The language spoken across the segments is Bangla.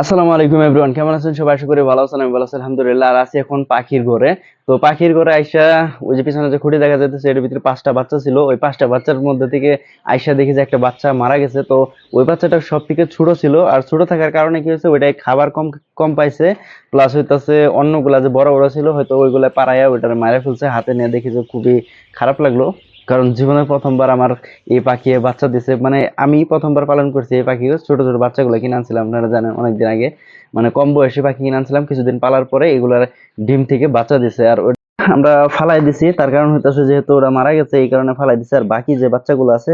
আসসালামু আলাইকুম এভরিওয়ান, কেমন আছেন সবাই? আশা করি ভালো আছেন, আমি ভালো আছি, আলহামদুলিল্লাহ। আর আছি এখন পাখির ঘরে। তো পাখির ঘরে আইসা ওই যে পিছনে যে খুঁটি দেখা যাচ্ছে এর ভিতরে পাঁচটা বাচ্চা ছিল। ওই পাঁচটা বাচ্চার মধ্যে থেকে আইসা দেখি যে একটা বাচ্চা মারা গেছে। তো ওই বাচ্চাটা সব থেকে ছোট ছিল। আর ছোট থাকার কারণে কি হয়েছে, ওইটাই খাবার কম কম পাইছে। প্লাস হইতাছে অন্যগুলা যে বড় বড় ছিল, হয়তো ওইগুলা পাড়াইয়া ওইটারে মারা ফেলছে। হাতে নিয়ে দেখি যে খুবই খারাপ লাগল। কারণ জীবনের প্রথমবার আমার এই পাখি বাচ্চা দিছে। মানে আমি প্রথমবার পালন করছি এই পাখি ছোট ছোট বাচ্চাগুলো কিনে আনছিলাম, আপনারা জানেন অনেকদিন আগে। মানে কম বয়সী পাখি কিনে আনছিলাম, কিছুদিন পালার পরে এগুলার ডিম থেকে বাচ্চা দিছে। আর আমরা ফালাই দিছি, তার কারণ হইতাছে যেহেতু ওরা মারা গেছে, এই কারণে ফালাই দিছে। আর বাকি যে বাচ্চাগুলো আছে,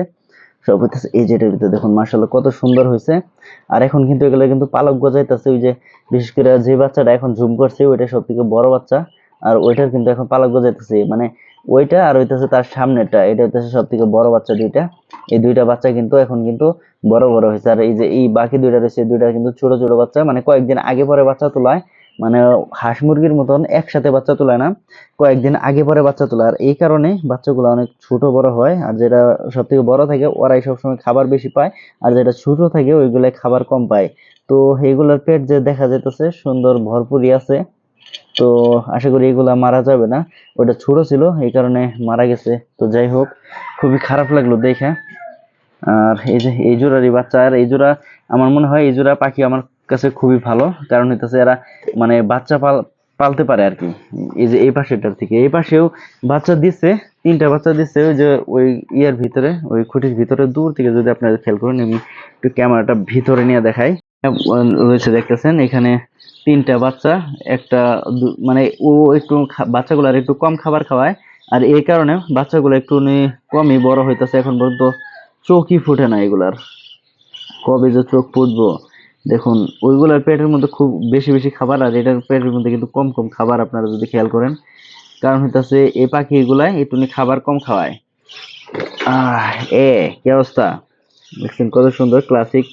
সব হইতেছে এই যেটার ভিতরে দেখুন মার্শাল্লাহ কত সুন্দর হয়েছে আর এখন কিন্তু এগুলো কিন্তু পালক গজাইতেছে, ওই যে বিশেষ করে যে বাচ্চাটা এখন জুম করছে, ওইটা সব থেকে বড় বাচ্চা। আর ওইটার কিন্তু এখন পালক গজাইতেছে। মানে ওইটা আর হইতেছে তার সামনেটা এটা হইতেছে সব থেকে বড় বাচ্চা দুইটা। এই দুইটা বাচ্চা কিন্তু এখন কিন্তু বড় বড় হয়েছে আর এই যে এই বাকি দুইটা রয়েছে দুইটা কিন্তু ছোট ছোট বাচ্চা। মানে কয়েকদিন আগে পরে বাচ্চা তোলায়। মানে হাঁস মুরগির মতন একসাথে বাচ্চা তোলায় না। কয়েকদিন আগে পরে বাচ্চা তোলা আর এই কারণে বাচ্চাগুলো অনেক ছোট, বড় হয়। আর যেটা সব থেকে বড় থাকে, ওরাই সবসময় খাবার বেশি পায়। আর যেটা ছোট থাকে ওইগুলো খাবার কম পায়। তো এইগুলোর পেট যে দেখা যাইতেছে, সুন্দর, ভরপুরই আছে। তো আশা করি এগুলা মারা যাবে না। ওটা ছোট ছিল, এই কারণে মারা গেছে। তো যাই হোক, খুবই খারাপ লাগল দেখে। আর এই যে, এই জোড়ারই বাচ্চা। আর এই জোড়া, আমার মনে হয় এই জোড়া পাখি আমার কাছে খুবই ভালো। কারণ হইতেছে এরা মানে বাচ্চা পাল, পালতে পারে আর কি। এই যে, এই পাশেটার থেকে। এই পাশেও বাচ্চা দিচ্ছে তিনটা বাচ্চা দিচ্ছে ওই যে, ওই ইয়ার ভিতরে, ওই খুঁটির ভিতরে, দূর থেকে যদি আপনারা খেয়াল করেন, আমি একটু ক্যামেরাটা ভিতরে নিয়ে দেখাই। রয়েছে, দেখতেছেন, এখানে তিনটা বাচ্চা, একটা মানে ও একটু খা- বাচ্চাগুলার একটু কম খাবার খাওয়ায়, আর এই কারণে বাচ্চাগুলো একটু কমই বড় হইতেছে, এখন পর্যন্ত চোখই ফুটে না এগুলার। কবে যে চোখ ফুটবো, দেখুন, ওইগুলার পেটের মধ্যে খুব বেশি বেশি খাবার, আর এটার পেটের মধ্যে কিন্তু কম কম খাবার আপনারা যদি খেয়াল করেন, কারণ হইতাছে এ পাখি এগুলাই একটু খাবার কম খাওয়ায়। আহ, এ, কি অবস্থা? দেখছেন কত সুন্দর ক্লাসিক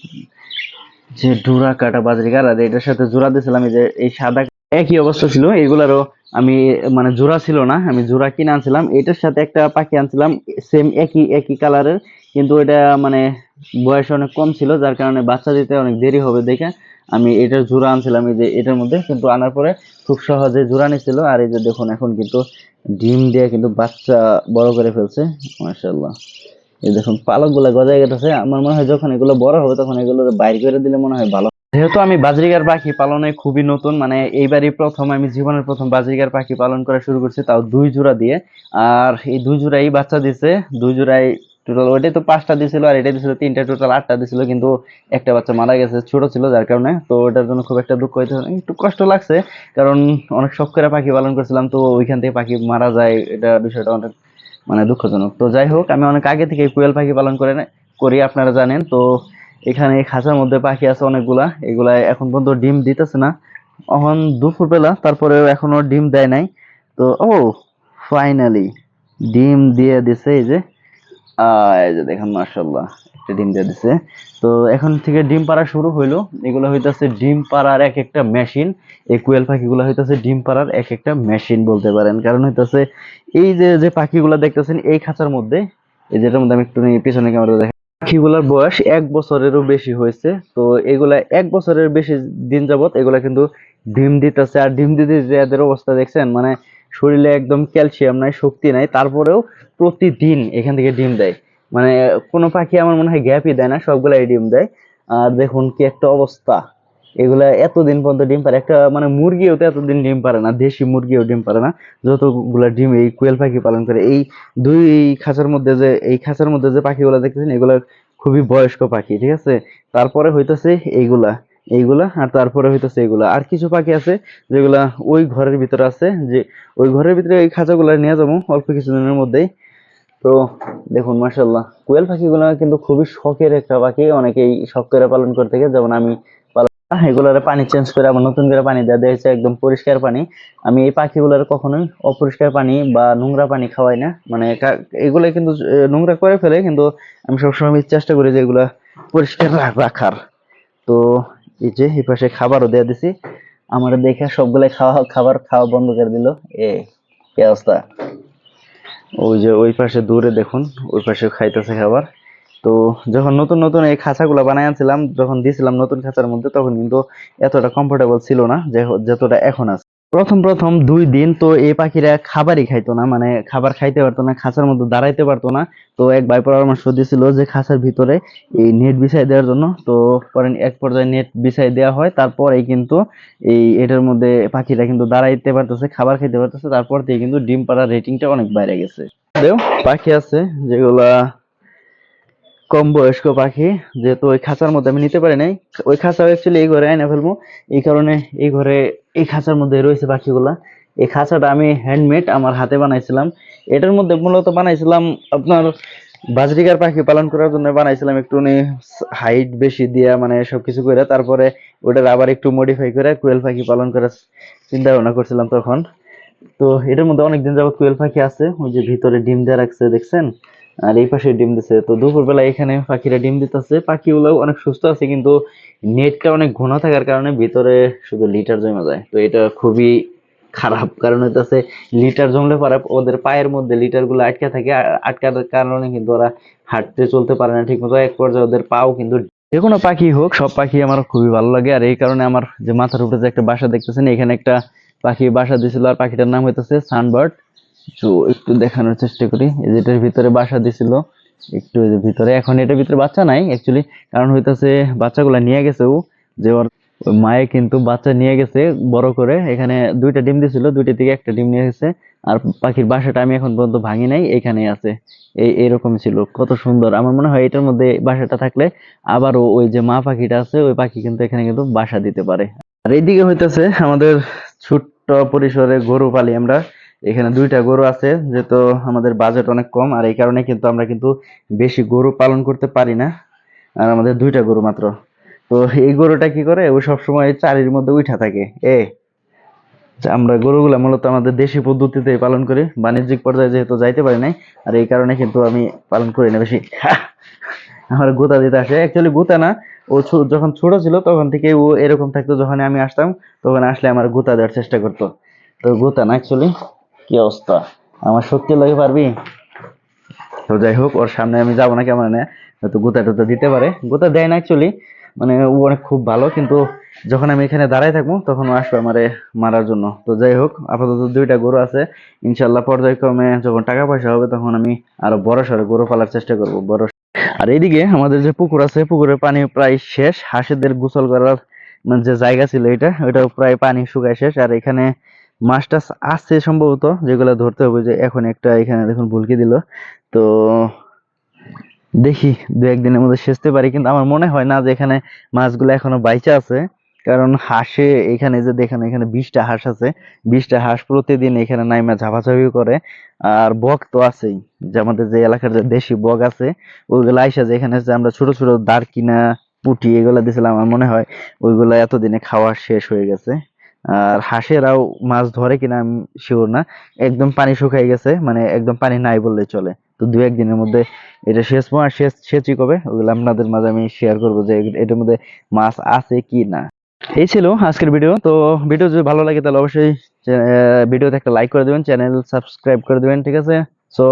যে ডোরা কাটা বাজরিকার আর এটার সাথে জোড়া দিয়েছিলাম যে এই সাদা একই অবস্থা ছিল, এগুলারও আমি মানে জোড়া ছিল না, আমি জোড়া কিনে আনছিলাম, এটার সাথে একটা পাখি আনছিলাম সেম একই একই কালারের কিন্তু এটা মানে বয়স অনেক কম ছিল, যার কারণে বাচ্চা দিতে অনেক দেরি হবে দেখে আমি এটার জোড়া আনছিলাম, এই যে এটার মধ্যে, কিন্তু আনার পরে খুব সহজে জোড়া নিছিল, আর এই যে দেখুন, এখন কিন্তু ডিম দিয়ে কিন্তু বাচ্চা বড় করে ফেলছে, মাশাআল্লাহ। এই দেখুন পালকগুলা গজায় গেছে। আমার মনে হয় যখন এগুলো বড় হবে, তখন এগুলো বাইর করে দিলে মনে হয় ভালো। যেহেতু আমি বাজরিগার পাখি পালনে খুবই নতুন মানে এইবারই প্রথম, আমি জীবনের প্রথম বাজরিগার পাখি পালন করা শুরু করছি তাও দুই জোড়া দিয়ে। আর এই দুই জোড়াই বাচ্চা দিছে, দুই জোড়াই টোটাল ওইটাই তো পাঁচটা দিছিল আর এটা দিছিল তিনটা টোটাল আটটা দিছিল, কিন্তু একটা বাচ্চা মারা গেছে, ছোট ছিল যার কারণে। তো ওটার জন্য খুব একটা দুঃখ হইতে একটু কষ্ট লাগছে, কারণ অনেক শখ করে পাখি পালন করছিলাম, তো ওইখান থেকে পাখি মারা যায়, এটা বিষয়টা অনেক মানে দুঃখজনক। তো যাই হোক আমি অনেক আগে থেকে কুয়েল পাখি পালন করে করি আপনারা জানেন। তো এখানে খাঁচার মধ্যে পাখি আছে অনেকগুলা। এগুলা এখন পর্যন্ত ডিম দিতেছে না। এখন দুপুর বেলা তারপরে এখনও ডিম দেয় নাই। তো ও ফাইনালি ডিম দিয়ে দিছে এই যে। আহ, এই যে দেখেন মার্শাল্লাহ একটা ডিম দিয়ে দিছে। তো এখন থেকে ডিম পাড়া শুরু হইল। এগুলো হইতাছে ডিম পাড়ার এক একটা মেশিন। এই কুয়েল পাখিগুলো হইতাছে ডিম পাড়ার এক একটা মেশিন বলতে পারেন। কারণ হইতাছে এই যে যে পাখিগুলো দেখতেছেন এই খাঁচার মধ্যে, এই যেটার মধ্যে আমি একটু পিছনে ক্যামেরা দেখাই। পাখিগুলোর বয়স এক বছরেরও বেশি হয়েছে। তো এগুলা এক বছরের বেশি দিন যাবত এগুলা কিন্তু ডিম দিতেছে। আর ডিম দিতে যে এদের অবস্থা দেখছেন মানে শরীরে একদম ক্যালসিয়াম নাই, শক্তি নাই। তারপরেও প্রতিদিন এখান থেকে ডিম দেয়। মানে কোনো পাখি আমার মনে হয় গ্যাপই দেয় না, সবগুলাই ডিম দেয়। আর দেখুন কি একটা অবস্থা। এগুলা এতদিন পর্যন্ত ডিম পারে। একটা মানে মুরগিও তো এতদিন ডিম পারে না, দেশি মুরগিও ডিম পারে না। যতগুলা ডিম এই কোয়েল পাখি পালন করে, এই দুই খাঁচার মধ্যে যে, এই খাঁচার মধ্যে যে পাখিগুলো দেখতেছেন, এগুলা খুবই বয়স্ক পাখি, ঠিক আছে? তারপরে হইতেছে এইগুলা এইগুলা, আর তারপরে হইতেছে এগুলা। আর কিছু পাখি আছে যেগুলা ওই ঘরের ভিতরে আছে, যে ওই ঘরের ভিতরে এই খাঁচাগুলা নিয়ে যাব অল্প কিছুদিনের মধ্যেই। তো দেখুন মার্শাল্লাহ কোয়েল পাখিগুলো কিন্তু খুবই শখের একটা পাখি। অনেকেই শখ করে পালন করে থাকে যেমন আমি এগুলার পানি চেঞ্জ করে আবার নতুন করে পানি দেওয়া দিয়েছে একদম পরিষ্কার পানি। আমি এই পাখিগুলোর কখনোই অপরিষ্কার পানি বা নোংরা পানি খাওয়াই না। মানে এগুলো কিন্তু নোংরা করে ফেলে, কিন্তু আমি সবসময় চেষ্টা করি যে এগুলা পরিষ্কার রাখার। তো এই যে, এই পাশে খাবারও দেওয়া দিছি। আমার দেখে সবগুলাই খাওয়া, খাবার খাওয়া বন্ধ করে দিল। এ অবস্থা? ওই যে ওই পাশে দূরে দেখুন, ওই পাশে খাইতেছে খাবার। তো যখন নতুন নতুন এই খাঁচাগুলো বানাই আনছিলাম, যখন দিয়েছিলাম নতুন খাঁচার মধ্যে, তখন কিন্তু এতটা কমফোর্টেবল ছিল না যে যতটা এখন আছে। প্রথম প্রথম দুই দিন তো এই পাখিরা খাবারই খাইতো না মানে খাবার খাইতে পারতো না, খাঁচার মধ্যে দাঁড়াইতে পারতো না। তো এক ভাই পরামর্শ দিয়েছিল যে খাঁচার ভিতরে এই নেট বিছাই দেওয়ার জন্য। তো পরে এক পর্যায়ে নেট বিছাই দেওয়া হয়, তারপরেই কিন্তু এই এটার মধ্যে পাখিরা কিন্তু দাঁড়াইতে পারতেছে, খাবার খাইতে পারতেছে, তারপর থেকে কিন্তু ডিম পাড়ার রেটিংটা অনেক বাইরে গেছে। পাখি আছে যেগুলা কম বয়স্ক পাখি, যেহেতু ওই খাঁচার মধ্যে আমি নিতে পারি নাই। ওই খাঁচা অ্যাকচুয়ালি এই ঘরে এনে ফেলব। এই কারণে এই ঘরে, এই খাঁচার মধ্যে রয়েছে পাখিগুলা। এই খাঁচাটা আমি হ্যান্ডমেড আমার হাতে বানাইছিলাম। এটার মধ্যে মূলত বানাইছিলাম আপনার বাজরিকার পাখি পালন করার জন্য বানাইছিলাম একটু হাইট বেশি দিয়া মানে সবকিছু করে, তারপরে ওটার আবার একটু মডিফাই করে কোয়েল পাখি পালন করার চিন্তা ভাবনা করছিলাম তখন। তো এটার মধ্যে অনেকদিন যাবত কোয়েল পাখি আছে, ওই যে ভিতরে ডিম দেওয়া রাখছে, দেখছেন? আর এই পাশে ডিম দিছে। তো দুপুরবেলা এখানে পাখিরা ডিম দিতেছে। পাখিগুলো অনেক সুস্থ আছে, কিন্তু নেটটা অনেক ঘন থাকার কারণে ভিতরে শুধু লিটার জমে যায়। তো এটা খুবই খারাপ কারণ হইতেছে, লিটার জমলে পরে ওদের পায়ের মধ্যে লিটারগুলো আটকে থাকে। আটকার কারণে কিন্তু ওরা হাঁটতে চলতে পারে না ঠিক মতো এক পর্যায়ে ওদের পাও কিন্তু যে কোনো পাখি হোক, সব পাখি আমার খুবই ভালো লাগে। আর এই কারণে আমার যে মাথার উপরে যে একটা বাসা দেখতেছেন, এখানে একটা পাখি বাসা দিছিল। আর পাখিটার নাম হইতেছে সানবার্ড। তো একটু দেখানোর চেষ্টা করি। এই যে এটার ভিতরে বাসা দিছিল, একটু ভিতরে। এখন এটার ভিতরে বাচ্চা নাই অ্যাকচুয়ালি কারণ হইতাছে বাচ্চাগুলা নিয়ে গেছে ও, যে ওর মায়ে কিন্তু বাচ্চা নিয়ে গেছে বড় করে। এখানে দুইটা ডিম দিছিল দুইটা থেকে একটা ডিম নিয়ে গেছে। আর পাখির বাসাটা আমি এখন পর্যন্ত ভাঙি নাই এখানেই আছে। এই এরকম ছিল, কত সুন্দর। আমার মনে হয় এটার মধ্যে বাসাটা থাকলে আবারও ওই যে মা পাখিটা আছে, ওই পাখি কিন্তু এখানে কিন্তু বাসা দিতে পারে। আর এইদিকে হইতেছে আমাদের ছোট্ট পরিসরে গরু পালি আমরা। এখানে দুইটা গরু আছে, যেহেতু আমাদের বাজেট অনেক কম, আর এই কারণে কিন্তু আমরা কিন্তু বেশি গরু পালন করতে পারি না। আর আমাদের দুইটা গরু মাত্র। তো এই গরুটা কি করে? ও সবসময় চারির মধ্যে উঠা থাকে। এ আমরা গরুগুলো মূলত আমাদের দেশি পদ্ধতিতে পালন করি, বাণিজ্যিক পর্যায়ে যেহেতু যাইতে পারি নাই, আর এই কারণে কিন্তু আমি পালন করি না বেশি। আমার গোতা দিতে আসে। অ্যাকচুয়ালি গোতা না, ও যখন ছোট ছিল তখন থেকে ও এরকম থাকতো যখন আমি আসতাম, তখন আসলে আমার গোতা দেওয়ার চেষ্টা করতো। তো গোতা না অ্যাকচুয়ালি কি অবস্থা? আমার শক্তি লাগে পারবি? তো যাই হোক ওর সামনে আমি যাব না কেমন হয়তো গোতা টোতা দিতে পারে। গোতা দেয় না অ্যাকচুয়ালি মানে ও অনেক খুব ভালো কিন্তু যখন আমি এখানে দাঁড়ায় থাকব তখন ও আসবে আমারে মারার জন্য। তো যাই হোক আপাতত দুইটা গরু আছে। ইনশাল্লাহ পর্যায়ক্রমে যখন টাকা পয়সা হবে তখন আমি আরও বড় সড়ো গরু পালার চেষ্টা করব বড় আর এইদিকে আমাদের যে পুকুর আছে পুকুরের পানি প্রায় শেষ। হাঁসেদের গোসল করার মানে যে জায়গা ছিল এটা ওটাও প্রায় পানি শুকায় শেষ। আর এখানে মাছ টাছ আছে সম্ভবত, যেগুলো ধরতে হবে যে এখন একটা এখানে দেখুন ভুলকি দিল। তো দেখি দু একদিনের মধ্যে সেচতে পারি, কিন্তু আমার মনে হয় না যে এখানে মাছগুলো এখনও বাইচা আছে। কারণ হাঁসে এখানে যে দেখেন, এখানে বিশটা হাঁস আছে। বিশটা হাঁস প্রতিদিন এখানে নাইমা ঝাপাঝাপি করে। আর বক তো আছেই। যে আমাদের যে এলাকার যে দেশি বক আছে, ওইগুলো আইসা যে এখানে যে আমরা ছোট ছোট দারকিনা পুঁটি এগুলো দিছিলাম, আমার মনে হয় ওইগুলো এতদিনে খাওয়া শেষ হয়ে গেছে। আর হাঁসেরাও মাছ ধরে কিনা আমি শিওর না। একদম পানি শুকাই গেছে মানে একদম পানি নাই বললেই চলে। তো দু একদিনের মধ্যে এটা সেচবো আর সেচ সেচই কবে? ওগুলো আপনাদের মাঝে আমি শেয়ার করব যে এটার মধ্যে মাছ আছে কি না এই ছিল আজকের ভিডিও তো ভিডিও যদি ভালো লাগে তাহলে অবশ্যই ভিডিওতে একটা লাইক করে দিবেন চ্যানেল সাবস্ক্রাইব করে দিবেন, ঠিক আছে? সো